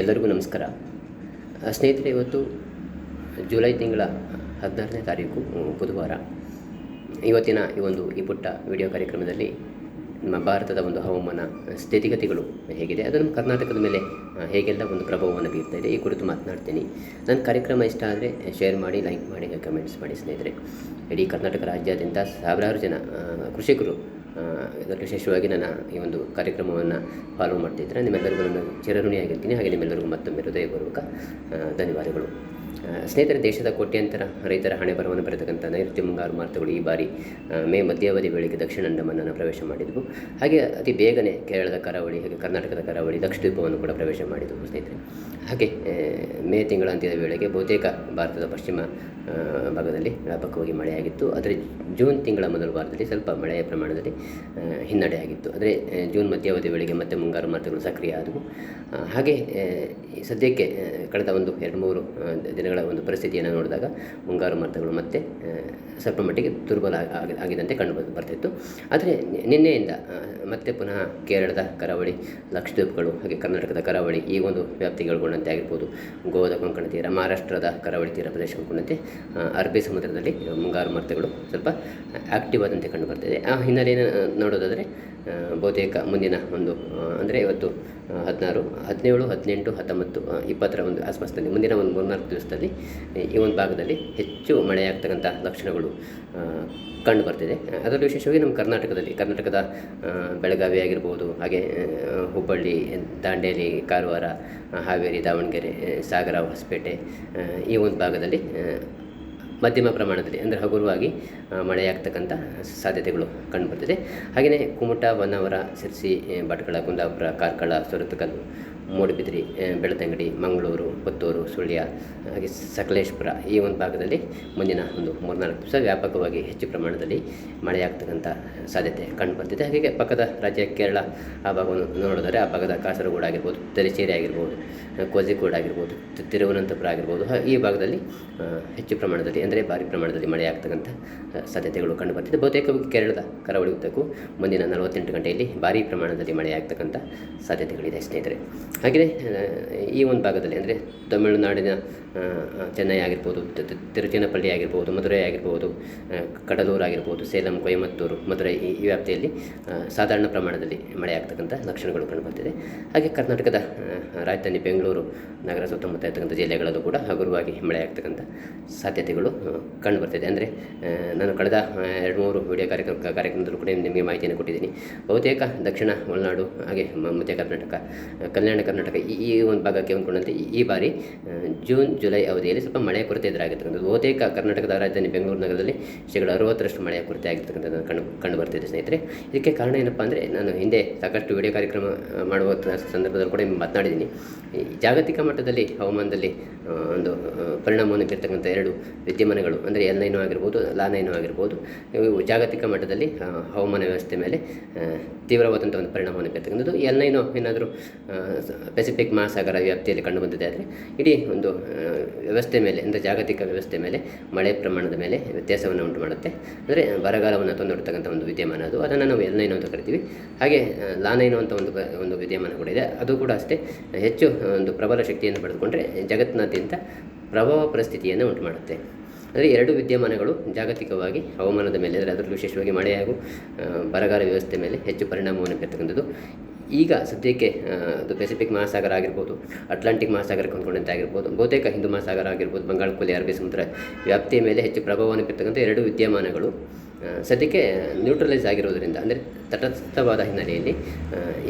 ಎಲ್ಲರಿಗೂ ನಮಸ್ಕಾರ. ಸ್ನೇಹಿತರೆ, ಇವತ್ತು ಜುಲೈ ತಿಂಗಳ ಹದಿನಾರನೇ ತಾರೀಕು ಬುಧವಾರ. ಇವತ್ತಿನ ಈ ಒಂದು ಈ ಪುಟ್ಟ ವಿಡಿಯೋ ಕಾರ್ಯಕ್ರಮದಲ್ಲಿ ನಮ್ಮ ಭಾರತದ ಒಂದು ಹವಾಮಾನ ಸ್ಥಿತಿಗತಿಗಳು ಹೇಗಿದೆ ಅದನ್ನು ಕರ್ನಾಟಕದ ಮೇಲೆ ಹೇಗೆಲ್ಲ ಒಂದು ಪ್ರಭಾವವನ್ನು ಬೀರ್ತಾ ಇದೆ, ಈ ಕುರಿತು ಮಾತನಾಡ್ತೀನಿ. ನನ್ನ ಕಾರ್ಯಕ್ರಮ ಇಷ್ಟ ಆದರೆ ಶೇರ್ ಮಾಡಿ, ಲೈಕ್ ಮಾಡಿ, ಕಮೆಂಟ್ಸ್ ಮಾಡಿ ಸ್ನೇಹಿತರೆ. ಇಡೀ ಕರ್ನಾಟಕ ರಾಜ್ಯಾದ್ಯಂತ ಸಾವಿರಾರು ಜನ ಕೃಷಿಕರು ಇದರಲ್ಲಿ ವಿಶೇಷವಾಗಿ ನನ್ನ ಈ ಒಂದು ಕಾರ್ಯಕ್ರಮವನ್ನು ಫಾಲೋ ಮಾಡ್ತಿದ್ದರೆ ನಿಮ್ಮೆಲ್ಲರಿಗೂ ನಾನು ಚಿರಋಣಿಯಾಗಿರ್ತೀನಿ. ಹಾಗೆ ನಿಮ್ಮೆಲ್ಲರಿಗೂ ಮತ್ತೊಮ್ಮೆ ಹೃದಯಪೂರ್ವಕ ಧನ್ಯವಾದಗಳು. ಸ್ನೇಹಿತರೆ, ದೇಶದ ಕೋಟ್ಯಾಂತರ ರೈತರ ಹಣೆ ಬರವನ್ನು ಬರೆತಕ್ಕಂಥ ನೈಋತ್ಯ ಮುಂಗಾರು ಮಾರುತಗಳು ಈ ಬಾರಿ ಮೇ ಮಧ್ಯಾವಧಿ ವೇಳೆಗೆ ದಕ್ಷಿಣ ಅಂಡಮಾನನ್ನು ಪ್ರವೇಶ ಮಾಡಿದ್ವು. ಹಾಗೆ ಅತಿ ಬೇಗನೆ ಕೇರಳದ ಕರಾವಳಿ ಹಾಗೆ ಕರ್ನಾಟಕದ ಕರಾವಳಿ ದಕ್ಷಿಣ ದ್ವೀಪವನ್ನು ಕೂಡ ಪ್ರವೇಶ ಮಾಡಿದ್ವು ಸ್ನೇಹಿತರೆ. ಹಾಗೆ ಮೇ ತಿಂಗಳ ಅಂತ್ಯದ ವೇಳೆಗೆ ಬಹುತೇಕ ಭಾರತದ ಪಶ್ಚಿಮ ಭಾಗದಲ್ಲಿ ವ್ಯಾಪಕವಾಗಿ ಮಳೆಯಾಗಿತ್ತು. ಆದರೆ ಜೂನ್ ತಿಂಗಳ ಮೊದಲ ವಾರದಲ್ಲಿ ಸ್ವಲ್ಪ ಮಳೆಯ ಪ್ರಮಾಣದಲ್ಲಿ ಹಿನ್ನಡೆಯಾಗಿತ್ತು ಆದರೆ ಜೂನ್ ಮಧ್ಯಾವಧಿ ವೇಳೆಗೆ ಮತ್ತೆ ಮುಂಗಾರು ಮಾರುತಗಳು ಸಕ್ರಿಯ ಆದವು. ಹಾಗೆ ಸದ್ಯಕ್ಕೆ ಕಳೆದ ಒಂದು, ಎರಡು, ಮೂರು ದಿನಗಳ ಒಂದು ಪರಿಸ್ಥಿತಿಯನ್ನು ನೋಡಿದಾಗ ಮುಂಗಾರು ಮಾರುತಗಳು ಮತ್ತೆ ಸ್ವಲ್ಪ ಮಟ್ಟಿಗೆ ದುರ್ಬಲ ಆಗಿ- ಆಗಿದಂತೆ ಕಂಡು ಬರ್ತಿತ್ತು. ಆದರೆ ನಿನ್ನೆಯಿಂದ ಮತ್ತೆ ಪುನಃ ಕೇರಳದ ಕರಾವಳಿ, ಲಕ್ಷದ್ವೀಪಗಳು ಹಾಗೆ ಕರ್ನಾಟಕದ ಕರಾವಳಿ ಈ ಒಂದು ವ್ಯಾಪ್ತಿಗೆ ಒಳಗೊಂಡಂತೆ ಆಗಿರ್ಬೋದು. ಗೋವಾದ ಕೊಂಕಣ ತೀರ, ಮಹಾರಾಷ್ಟ್ರದ ಕರಾವಳಿ ತೀರ ಪ್ರದೇಶ ಒಳಗೊಂಡಂತೆ ಅರಬ್ಬಿ ಸಮುದ್ರದಲ್ಲಿ ಮುಂಗಾರು ಮಾರುತಗಳು ಸ್ವಲ್ಪ ಆಕ್ಟಿವ್ ಆದಂತೆ ಕಂಡು ಬರ್ತಿದೆ. ಆ ಹಿನ್ನೆಲೆಯನ್ನು ನೋಡೋದಾದರೆ ಬಹುತೇಕ ಮುಂದಿನ ಒಂದು ಅಂದರೆ ಇವತ್ತು ಹದಿನಾರು, ಹದಿನೇಳು, ಹದಿನೆಂಟು, ಹತ್ತೊಂಬತ್ತು ಇಪ್ಪತ್ತರ ಒಂದು ಆಸ್ಪಾಸ್ನಲ್ಲಿ ಮುಂದಿನ ಒಂದು ಮೂರ್ನಾಲ್ಕು ದಿವಸದಲ್ಲಿ ಈ ಒಂದು ಭಾಗದಲ್ಲಿ ಹೆಚ್ಚು ಮಳೆಯಾಗ್ತಕ್ಕಂಥ ಲಕ್ಷಣಗಳು ಕಂಡು ಬರ್ತಿದೆ ಅದರಲ್ಲಿ ವಿಶೇಷವಾಗಿ ನಮ್ಮ ಕರ್ನಾಟಕದಲ್ಲಿ, ಕರ್ನಾಟಕದ ಬೆಳಗಾವಿ ಆಗಿರ್ಬೋದು, ಹಾಗೆ ಹುಬ್ಬಳ್ಳಿ, ದಾಂಡೇಲಿ, ಕಾರವಾರ, ಹಾವೇರಿ, ದಾವಣಗೆರೆ, ಸಾಗರ, ಹೊಸಪೇಟೆ ಈ ಒಂದು ಭಾಗದಲ್ಲಿ ಮಧ್ಯಮ ಪ್ರಮಾಣದಲ್ಲಿ, ಅಂದರೆ ಹಗುರವಾಗಿ ಮಳೆಯಾಗ್ತಕ್ಕಂಥ ಸಾಧ್ಯತೆಗಳು ಕಂಡುಬರ್ತದೆ ಹಾಗೆಯೇ ಕುಮಟ, ಹೊನ್ನಾವರ ಸಿರ್ಸಿ ಭಟ್ಕಳ ಕುಂದಾಪುರ, ಕಾರ್ಕಳ, ಸುರತಕಲ್ಲು ಮೂಡುಬಿದಿರೆ ಬೆಳ್ತಂಗಡಿ, ಮಂಗಳೂರು, ಪುತ್ತೂರು, ಸುಳ್ಯ, ಹಾಗೆ ಸಕಲೇಶ್ಪುರ ಈ ಒಂದು ಭಾಗದಲ್ಲಿ ಮುಂದಿನ ಒಂದು ಮೂರ್ನಾಲ್ಕು ದಿವಸ ವ್ಯಾಪಕವಾಗಿ ಹೆಚ್ಚು ಪ್ರಮಾಣದಲ್ಲಿ ಮಳೆಯಾಗ್ತಕ್ಕಂಥ ಸಾಧ್ಯತೆ ಕಂಡುಬರ್ತಿದೆ ಹಾಗೆ ಪಕ್ಕದ ರಾಜ್ಯ ಕೇರಳ ಆ ಭಾಗವನ್ನು ನೋಡಿದರೆ ಆ ಭಾಗದ ಕಾಸರಗೋಡು ಆಗಿರ್ಬೋದು ತಲಚೇರಿ ಆಗಿರ್ಬೋದು ಕೋಜಿಕೋಡ್ ಆಗಿರ್ಬೋದು ತಿರುವನಂತಪುರ ಆಗಿರ್ಬೋದು ಈ ಭಾಗದಲ್ಲಿ ಹೆಚ್ಚು ಪ್ರಮಾಣದಲ್ಲಿ ಅಂದರೆ ಭಾರಿ ಪ್ರಮಾಣದಲ್ಲಿ ಮಳೆಯಾಗ್ತಕ್ಕಂಥ ಸಾಧ್ಯತೆಗಳು ಕಂಡುಬರ್ತಿದೆ ಬಹುತೇಕವಾಗಿ ಕೇರಳದ ಕರಾವಳಿ ಉದ್ದಕ್ಕೂ ಮುಂದಿನ ನಲವತ್ತೆಂಟು ಗಂಟೆಯಲ್ಲಿ ಭಾರೀ ಪ್ರಮಾಣದಲ್ಲಿ ಮಳೆಯಾಗ್ತಕ್ಕಂಥ ಸಾಧ್ಯತೆಗಳಿದೆ ಸ್ನೇಹಿತರೆ. ಹಾಗೆಯೇ ಈ ಒಂದು ಭಾಗದಲ್ಲಿ ಅಂದರೆ ತಮಿಳುನಾಡಿನ ಚೆನ್ನೈ ಆಗಿರ್ಬೋದು ತಿರುಚಿನಪಳ್ಳಿ ಆಗಿರ್ಬೋದು, ಮಧುರೈ ಆಗಿರ್ಬೋದು ಕಡಲೂರು ಆಗಿರ್ಬೋದು, ಸೇಲಂ, ಕೊಯಮತ್ತೂರು, ಮಧುರೈ ಈ ವ್ಯಾಪ್ತಿಯಲ್ಲಿ ಸಾಧಾರಣ ಪ್ರಮಾಣದಲ್ಲಿ ಮಳೆಯಾಗ್ತಕ್ಕಂಥ ಲಕ್ಷಣಗಳು ಕಂಡುಬರ್ತಿದೆ ಹಾಗೆ ಕರ್ನಾಟಕದ ರಾಜಧಾನಿ ಬೆಂಗಳೂರು, ನಗರ ಸುತ್ತಮುತ್ತ ಇರ್ತಕ್ಕಂಥ ಜಿಲ್ಲೆಗಳಲ್ಲೂ ಕೂಡ ಹಗುರವಾಗಿ ಮಳೆಯಾಗ್ತಕ್ಕಂಥ ಸಾಧ್ಯತೆಗಳು ಕಂಡುಬರ್ತಿದೆ. ಅಂದರೆ ನಾನು ಕಳೆದ ಎರಡು ಮೂರು ವಿಡಿಯೋ ಕಾರ್ಯಕ್ರಮ ಕಾರ್ಯಕ್ರಮದಲ್ಲೂ ಕೂಡ ನಿಮಗೆ ಮಾಹಿತಿಯನ್ನು ಕೊಟ್ಟಿದ್ದೀನಿ. ಬಹುತೇಕ ದಕ್ಷಿಣ ಒಳನಾಡು, ಹಾಗೆ ಮಧ್ಯ ಕರ್ನಾಟಕ ಕಲ್ಯಾಣ ಕರ್ನಾಟಕ ಈ ಒಂದು ಭಾಗಕ್ಕೆ ಹೊಂದ್ಕೊಂಡಂತೆ ಈ- ಬಾರಿ ಜೂನ್, ಜುಲೈ ಅವಧಿಯಲ್ಲಿ ಸ್ವಲ್ಪ ಮಳೆಯ ಕೊರತೆ ಎದುರಾಗಿರ್ತಕ್ಕಂಥದ್ದು. ಬಹುತೇಕ ಕರ್ನಾಟಕದ ರಾಜಧಾನಿ ಬೆಂಗಳೂರು ನಗರದಲ್ಲಿ ಶೇಕಡ ಅರವತ್ತರಷ್ಟು ಮಳೆಯ ಕೊರತೆ ಆಗಿರ್ತಕ್ಕಂಥದ್ದು ಕಂಡು ಕಂಡು ಬರ್ತಿದೆ ಸ್ನೇಹಿತರೆ. ಇದಕ್ಕೆ ಕಾರಣ ಏನಪ್ಪ ಅಂದರೆ, ನಾನು ಹಿಂದೆ ಸಾಕಷ್ಟು ವಿಡಿಯೋ ಕಾರ್ಯಕ್ರಮ ಮಾಡುವ ಸಂದರ್ಭದಲ್ಲಿ ಕೂಡ ಮಾತನಾಡಿದ್ದೀನಿ. ಜಾಗತಿಕ ಮಟ್ಟದಲ್ಲಿ, ಹವಾಮಾನದಲ್ಲಿ ಒಂದು ಪರಿಣಾಮವನ್ನು ಬೀರ್ತಕ್ಕಂಥ ಎರಡು ವಿದ್ಯಮಾನಗಳು, ಅಂದರೆ ಎಲ್ ನೈನು ಆಗಿರ್ಬೋದು, ಲಾ ನೈನು ಆಗಿರ್ಬೋದು, ಇವು ಜಾಗತಿಕ ಮಟ್ಟದಲ್ಲಿ ಹವಾಮಾನ ವ್ಯವಸ್ಥೆ ಮೇಲೆ ತೀವ್ರವಾದಂಥ ಒಂದು ಪರಿಣಾಮವನ್ನು ಬೀರ್ತಕ್ಕಂಥದ್ದು. ಎಲ್ ನೈನು ಏನಾದರೂ ಪೆಸಿಫಿಕ್ ಮಹಾಸಾಗರ ವ್ಯಾಪ್ತಿಯಲ್ಲಿ ಕಂಡುಬಂದಿದೆ ಆದರೆ ಇಡೀ ಒಂದು ವ್ಯವಸ್ಥೆ ಮೇಲೆ, ಅಂದರೆ ಜಾಗತಿಕ ವ್ಯವಸ್ಥೆ ಮೇಲೆ, ಮಳೆ ಪ್ರಮಾಣದ ಮೇಲೆ ವ್ಯತ್ಯಾಸವನ್ನು ಉಂಟು ಮಾಡುತ್ತೆ. ಅಂದರೆ ಬರಗಾಲವನ್ನು ತಂದೊಡ್ತಕ್ಕಂಥ ಒಂದು ವಿದ್ಯಮಾನ ಅದು. ಅದನ್ನು ನಾವು ಎಲ್ ನೈನು ಅಂತ ಕರಿತೀವಿ. ಹಾಗೆ ಲಾ ನೈನು ಅಂತ ಒಂದು ಒಂದು ವಿದ್ಯಮಾನ ಕೂಡ ಇದೆ. ಅದು ಕೂಡ ಅಷ್ಟೇ, ಹೆಚ್ಚು ಒಂದು ಪ್ರಬಲ ಶಕ್ತಿಯನ್ನು ಪಡೆದುಕೊಂಡ್ರೆ ಜಗತ್ತಿನಾದ್ಯಂತ ಪ್ರಭಾವ ಪರಿಸ್ಥಿತಿಯನ್ನು ಉಂಟು ಮಾಡುತ್ತೆ. ಅಂದರೆ ಎರಡು ವಿದ್ಯಮಾನಗಳು ಜಾಗತಿಕವಾಗಿ ಹವಾಮಾನದ ಮೇಲೆ, ಅಂದರೆ ಅದರಲ್ಲಿ ವಿಶೇಷವಾಗಿ ಮಳೆ ಹಾಗೂ ಬರಗಾಲ ವ್ಯವಸ್ಥೆ ಮೇಲೆ ಹೆಚ್ಚು ಪರಿಣಾಮವನ್ನು ಬೀರ್ತಕ್ಕಂಥದ್ದು. ಈಗ ಸದ್ಯಕ್ಕೆ ಅದು ಪೆಸಿಫಿಕ್ ಮಹಾಸಾಗರ ಆಗಿರ್ಬೋದು ಅಟ್ಲಾಂಟಿಕ್ ಮಹಾಸಾಗರಕ್ಕೆ ಹೊಂದ್ಕೊಂಡಂತೆ ಆಗಿರ್ಬೋದು, ಬಹುತೇಕ ಹಿಂದೂ ಮಹಾಸಾಗರ ಆಗಿರ್ಬೋದು, ಬಂಗಾಳ ಕೊಲ್ಲಿ, ಅರಬ್ಬಿ ಸಮುದ್ರ ವ್ಯಾಪ್ತಿಯ ಮೇಲೆ ಹೆಚ್ಚು ಪ್ರಭಾವವನ್ನು ಬೀರ್ತಕ್ಕಂಥ ಎರಡು ವಿದ್ಯಮಾನಗಳು ಸದ್ಯಕ್ಕೆ ನ್ಯೂಟ್ರಲೈಸ್ ಆಗಿರೋದರಿಂದ, ಅಂದರೆ ತಟಸ್ಥವಾದ ಹಿನ್ನೆಲೆಯಲ್ಲಿ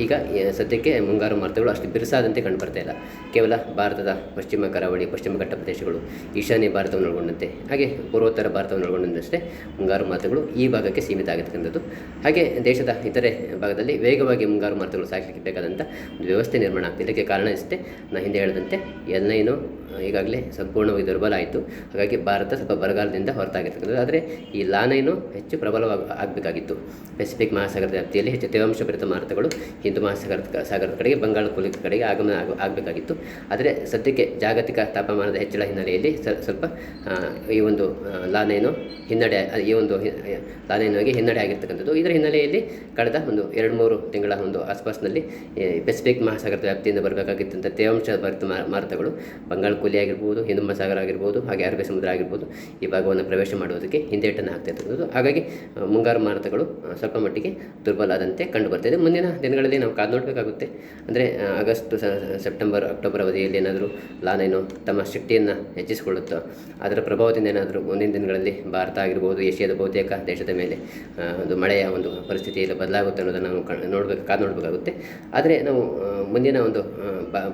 ಈಗ ಸದ್ಯಕ್ಕೆ ಮುಂಗಾರು ಮಾರುತಗಳು ಅಷ್ಟು ಬಿರುಸಾದಂತೆ ಕಂಡುಬರ್ತಾ ಇಲ್ಲ. ಕೇವಲ ಭಾರತದ ಪಶ್ಚಿಮ ಕರಾವಳಿ, ಪಶ್ಚಿಮ ಘಟ್ಟ ಪ್ರದೇಶಗಳು ಈಶಾನ್ಯ ಭಾರತವನ್ನು ಒಳಗೊಂಡಂತೆ, ಹಾಗೆ ಪೂರ್ವೋತ್ತರ ಭಾರತವನ್ನು ಒಳಗೊಂಡಂತೆ ಮುಂಗಾರು ಮಾರುತಗಳು ಈ ಭಾಗಕ್ಕೆ ಸೀಮಿತ ಆಗಿರ್ತಕ್ಕಂಥದ್ದು. ಹಾಗೆ ದೇಶದ ಇತರೆ ಭಾಗದಲ್ಲಿ ವೇಗವಾಗಿ ಮುಂಗಾರು ಮಾರುತಗಳು ಸಾಕಲಿಕ್ಕೆ ಬೇಕಾದಂಥ ಒಂದು ವ್ಯವಸ್ಥೆ ನಿರ್ಮಾಣ ಆಗ್ತಿದೆ. ಇದಕ್ಕೆ ಕಾರಣ ಇಷ್ಟೇ ನಾನು ಹಿಂದೆ ಹೇಳಿದಂತೆ ಎಲ್ನೈನು ಈಗಾಗಲೇ ಸಂಪೂರ್ಣವಾಗಿ ದುರ್ಬಲ ಆಯಿತು. ಹಾಗಾಗಿ ಭಾರತ ಸ್ವಲ್ಪ ಬರಗಾಲದಿಂದ ಹೊರತಾಗಿರ್ತಕ್ಕಂಥದ್ದು. ಆದರೆ ಈ ಲಾನೈನು ಹೆಚ್ಚು ಪ್ರಬಲವಾಗ, ಆಗಬೇಕಾಗಿತ್ತು. ಪೆಸಿಫಿಕ್ ಮಹಾಸಾಗರ ವ್ಯಾಪ್ತಿಯಲ್ಲಿ ಹೆಚ್ಚು ತೇವಾಂಶಭರಿತ ಮಾರುತಗಳು ಹಿಂದೂ ಮಹಾಸಾಗರದ ಸಾಗರದ ಕಡೆಗೆ, ಬಂಗಾಳ ಕೊಲ್ಲಿ ಕಡೆಗೆ ಆಗಮನ ಆಗ, ಆಗಬೇಕಾಗಿತ್ತು. ಆದರೆ ಸದ್ಯಕ್ಕೆ ಜಾಗತಿಕ ತಾಪಮಾನದ ಹೆಚ್ಚಳ ಹಿನ್ನೆಲೆಯಲ್ಲಿ ಸ್ವಲ್ಪ ಈ ಒಂದು ಲಾನೇನು ಹಿನ್ನಡೆ ಈ ಒಂದು ಹಿ- ಹಿನ್ನಡೆ ಆಗಿರ್ತಕ್ಕಂಥದ್ದು. ಇದರ ಹಿನ್ನೆಲೆಯಲ್ಲಿ ಕಳೆದ ಒಂದು ಎರಡು ಮೂರು ತಿಂಗಳ ಒಂದು ಆಸ್ಪಾಸ್ನಲ್ಲಿ ಪೆಸಿಫಿಕ್ ಮಹಾಸಾಗರದ ವ್ಯಾಪ್ತಿಯಿಂದ ಬರಬೇಕಾಗಿತ್ತಂಥ ತೇವಾಂಶ ಭರಿತ ಮಾರುತಗಳು, ಬಂಗಾಳ ಕೊಲ್ಲಿ ಆಗಿರ್ಬೋದು, ಹಿಂದೂ ಮಹಾಸಾಗರ ಆಗಿರ್ಬೋದು, ಹಾಗೆ ಅರಬ್ಬಿ ಸಮುದ್ರ ಆಗಿರ್ಬೋದು, ಈ ಭಾಗವನ್ನು ಪ್ರವೇಶ ಮಾಡುವುದಕ್ಕೆ ಹಿಂದೇಟನ್ನು ಆಗ್ತಾ ಇರ್ತಕ್ಕಂಥದ್ದು ಹಾಗಾಗಿ ಮುಂಗಾರು ಮಾರುತಗಳು ಸ್ವಲ್ಪ ಮಟ್ಟಿಗೆ ದುರ್ಬಲ ಆದಂತೆ ಕಂಡು ಬರ್ತಿದೆ ಮುಂದಿನ ದಿನಗಳಲ್ಲಿ ನಾವು ಕಾದು ನೋಡಬೇಕಾಗುತ್ತೆ. ಅಂದರೆ ಆಗಸ್ಟ್ ಸೆಪ್ಟೆಂಬರ್, ಅಕ್ಟೋಬರ್ ಅವಧಿಯಲ್ಲಿ ಏನಾದರೂ ಲಾನೇನು ತಮ್ಮ ಶಕ್ತಿಯನ್ನು ಹೆಚ್ಚಿಸಿಕೊಳ್ಳುತ್ತೋ, ಅದರ ಪ್ರಭಾವದಿಂದ ಏನಾದರೂ ಮುಂದಿನ ದಿನಗಳಲ್ಲಿ ಭಾರತ ಆಗಿರ್ಬೋದು, ಏಷ್ಯಾದ ಬಹುತೇಕ ದೇಶದ ಮೇಲೆ ಒಂದು ಮಳೆಯ ಒಂದು ಪರಿಸ್ಥಿತಿಯಲ್ಲಿ ಬದಲಾಗುತ್ತೆ ಅನ್ನೋದನ್ನು ನಾವು ಕಣ್, ನೋಡಬೇಕು, ಕಾದು ನೋಡಬೇಕಾಗುತ್ತೆ. ಆದರೆ ನಾವು ಮುಂದಿನ ಒಂದು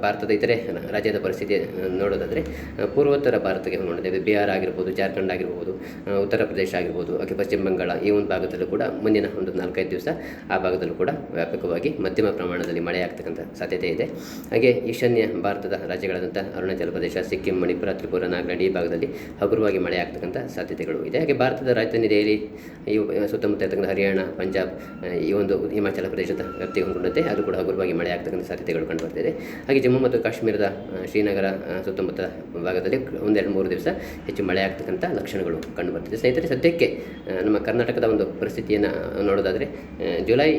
ಭಾರತದ ಇತರೆ ರಾಜ್ಯದ ಪರಿಸ್ಥಿತಿ ನೋಡೋದಾದರೆ ಪೂರ್ವೋತ್ತರ ಭಾರತಕ್ಕೆ ನೋಡಿದ್ದೇವೆ. ಬಿಹಾರ ಆಗಿರ್ಬೋದು, ಜಾರ್ಖಂಡ್ ಆಗಿರ್ಬೋದು ಉತ್ತರ ಪ್ರದೇಶ ಆಗಿರ್ಬೋದು ಅಥವಾ ಪಶ್ಚಿಮ ಬಂಗಾಳ ಈ ಒಂದು ಭಾಗದಲ್ಲೂ ಕೂಡ ಮುಂದಿನ ಒಂದು ನಾಲ್ಕೈದು ದಿವಸ ಆ ಭಾಗದಲ್ಲೂ ಕೂಡ ವ್ಯಾಪಕವಾಗಿ ಮಧ್ಯಮ ಪ್ರಮಾಣದಲ್ಲಿ ಮಳೆ ಆಗ್ತಕ್ಕಂಥ ಸಾಧ್ಯತೆ ಇದೆ. ಹಾಗೆ ಈಶಾನ್ಯ ಭಾರತದ ರಾಜ್ಯಗಳಾದಂಥ ಅರುಣಾಚಲ ಪ್ರದೇಶ, ಸಿಕ್ಕಿಂ, ಮಣಿಪುರ, ತ್ರಿಪುರ ನಾಗಾಲ್ಯಾಂಡ್ ಈ ಭಾಗದಲ್ಲಿ ಹಗುರವಾಗಿ ಮಳೆ ಆಗ್ತಕ್ಕಂಥ ಸಾಧ್ಯತೆಗಳು ಇದೆ. ಹಾಗೆ ಭಾರತದ ರಾಜಧಾನಿ ದೆಹಲಿ, ಈ ಸುತ್ತಮುತ್ತ ಇರ್ತಕ್ಕಂಥ ಹರಿಯಾಣ, ಪಂಜಾಬ್ ಈ ಒಂದು ಹಿಮಾಚಲ ಪ್ರದೇಶದ ವ್ಯಾಪ್ತಿಗೆ ಹೊಂದಿಕೊಂಡಂತೆ ಅದು ಕೂಡ ಹಗುರವಾಗಿ ಮಳೆ ಆಗ್ತಕ್ಕಂಥ ಸಾಧ್ಯತೆಗಳು ಕಂಡುಬರ್ತಿದೆ ಹಾಗೆ ಜಮ್ಮು ಮತ್ತು ಕಾಶ್ಮೀರದ ಶ್ರೀನಗರ ಸುತ್ತಮುತ್ತ ಭಾಗದಲ್ಲಿ ಒಂದೆರಡು ಮೂರು ದಿವಸ ಹೆಚ್ಚು ಮಳೆ ಆಗ್ತಕ್ಕಂಥ ಲಕ್ಷಣಗಳು ಕಂಡುಬರ್ತಿದೆ ಸ್ನೇಹಿತರೆ, ಸದ್ಯಕ್ಕೆ ನಮ್ಮ ಕರ್ನಾಟಕದ ಒಂದು ಪರಿಸ್ಥಿತಿಯನ್ನು ನೋಡೋದಾದರೆ ಜುಲೈ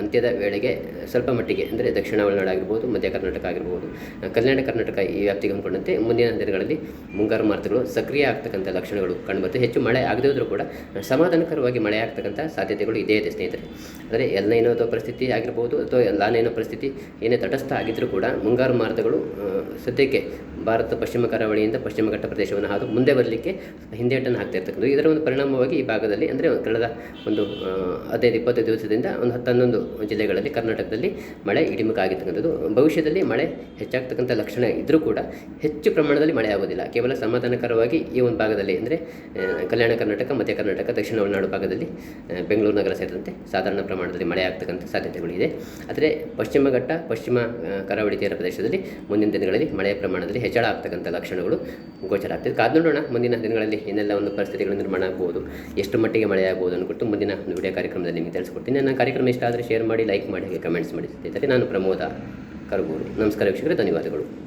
ಅಂತ್ಯದ ವೇಳೆಗೆ ಸ್ವಲ್ಪ ಮಟ್ಟಿಗೆ, ಅಂದರೆ ದಕ್ಷಿಣ ಒಳನಾಡು ಆಗಿರ್ಬೋದು, ಮಧ್ಯ ಕರ್ನಾಟಕ ಆಗಿರ್ಬೋದು ಕಲ್ಯಾಣ ಕರ್ನಾಟಕ ಈ ವ್ಯಾಪ್ತಿಗೆ ಹೊಂದ್ಕೊಂಡಂತೆ, ಮುಂದಿನ ದಿನಗಳಲ್ಲಿ ಮುಂಗಾರು ಮಾರುತಗಳು ಸಕ್ರಿಯ ಆಗ್ತಕ್ಕಂಥ ಲಕ್ಷಣಗಳು ಕಂಡುಬರ್ತದೆ ಹೆಚ್ಚು ಮಳೆ ಆಗದೇ ಹೋದರೂ ಕೂಡ ಸಮಾಧಾನಕರವಾಗಿ ಮಳೆ ಆಗ್ತಕ್ಕಂಥ ಸಾಧ್ಯತೆಗಳು ಇದೇ ಇದೆ ಸ್ನೇಹಿತರೆ. ಅಂದರೆ ಅಥವಾ ಪರಿಸ್ಥಿತಿ ಆಗಿರ್ಬೋದು, ಅಥವಾ ಲಾನೇನೋ ಪರಿಸ್ಥಿತಿ ಏನೇ ತಟಸ್ಥ ಆಗಿದ್ದರೂ ಕೂಡ, ಮುಂಗಾರು ಮಾರುತಗಳು ಸದ್ಯಕ್ಕೆ ಭಾರತ ಪಶ್ಚಿಮ ಕರಾವಳಿಯಿಂದ ಪಶ್ಚಿಮ ಘಟ್ಟ ಪ್ರದೇಶವನ್ನು ಹಾದು ಮುಂದೆ ಬರಲಿಕ್ಕೆ ಹಿಂದೇಟನ್ನು ಹಾಕ್ತಾ ಇರ್ತಕ್ಕಂಥದ್ದು. ಇದರ ಒಂದು ಪರಿಣಾಮವಾಗಿ ಈ ಭಾಗದಲ್ಲಿ, ಅಂದರೆ ಕಳೆದ ಒಂದು ಹದಿನೈದು ಇಪ್ಪತ್ತೈದು ಇಪ್ಪತ್ತು ದಿವಸದಿಂದ ಒಂದು ಹತ್ತು ಹನ್ನೊಂದು ಜಿಲ್ಲೆಗಳಲ್ಲಿ ಕರ್ನಾಟಕದಲ್ಲಿ ಮಳೆ ಇಡಿಮುಖ ಆಗಿರ್ತಕ್ಕಂಥದ್ದು ಭವಿಷ್ಯದಲ್ಲಿ ಮಳೆ ಹೆಚ್ಚಾಗ್ತಕ್ಕಂಥ ಲಕ್ಷಣ ಇದ್ದರೂ ಕೂಡ ಹೆಚ್ಚು ಪ್ರಮಾಣದಲ್ಲಿ ಮಳೆ ಆಗೋದಿಲ್ಲ. ಕೇವಲ ಸಮಾಧಾನಕರವಾಗಿ ಈ ಒಂದು ಭಾಗದಲ್ಲಿ ಅಂದರೆ ಕಲ್ಯಾಣ ಕರ್ನಾಟಕ, ಮಧ್ಯ ಕರ್ನಾಟಕ, ದಕ್ಷಿಣ ಒಳನಾಡು ಭಾಗದಲ್ಲಿ ಬೆಂಗಳೂರು ನಗರ ಸೇರಿದಂತೆ ಸಾಧಾರಣ ಪ್ರಮಾಣದಲ್ಲಿ ಮಳೆ ಆಗ್ತಕ್ಕಂಥ ಸಾಧ್ಯತೆಗಳಿದೆ ಆದರೆ ಪಶ್ಚಿಮ ಘಟ್ಟ, ಪಶ್ಚಿಮ ಕರಾವಳಿ ತೀರ ಪ್ರದೇಶದಲ್ಲಿ ಮುಂದಿನ ದಿನಗಳಲ್ಲಿ ಮಳೆಯ ಪ್ರಮಾಣದಲ್ಲಿ ಹೆಚ್ಚಳ ಆಗ್ತಕ್ಕಂಥ ಲಕ್ಷಣಗಳು ಗೋಚರ ಆಗ್ತದೆ. ಕಾದು ನೋಡೋಣ ಮುಂದಿನ ದಿನಗಳಲ್ಲಿ ಏನೆಲ್ಲ ಒಂದು ಪರಿಸ್ಥಿತಿಗಳು ನಿರ್ಮಾಣ ಆಗ್ಬೋದು, ಎಷ್ಟು ಮಟ್ಟಿಗೆ ಮಳೆ ಆಗ್ಬೋದು ಮುಂದಿನ ಒಂದು ವಿಡಿಯೋ ಕಾರ್ಯಕ್ರಮದಲ್ಲಿ ನಿಮಗೆ ತಿಳಿಸ್ಕೊಡ್ತೀನಿ. ನನ್ನ ಕಾರ್ಯಕ್ರಮ ಇಷ್ಟ ಆದರೆ ಶೇರ್ ಮಾಡಿ ಲೈಕ್ ಮಾಡಿ, ಹಾಗೆ ಕಮೆಂಟ್ಸ್ ಮಾಡಿ. ಸ್ನೇಹಿತರೆ ನಾನು ಪ್ರಮೋದ ಕರಗೂರು. ನಮಸ್ಕಾರ ವೀಕ್ಷಕರೇ, ಧನ್ಯವಾದಗಳು.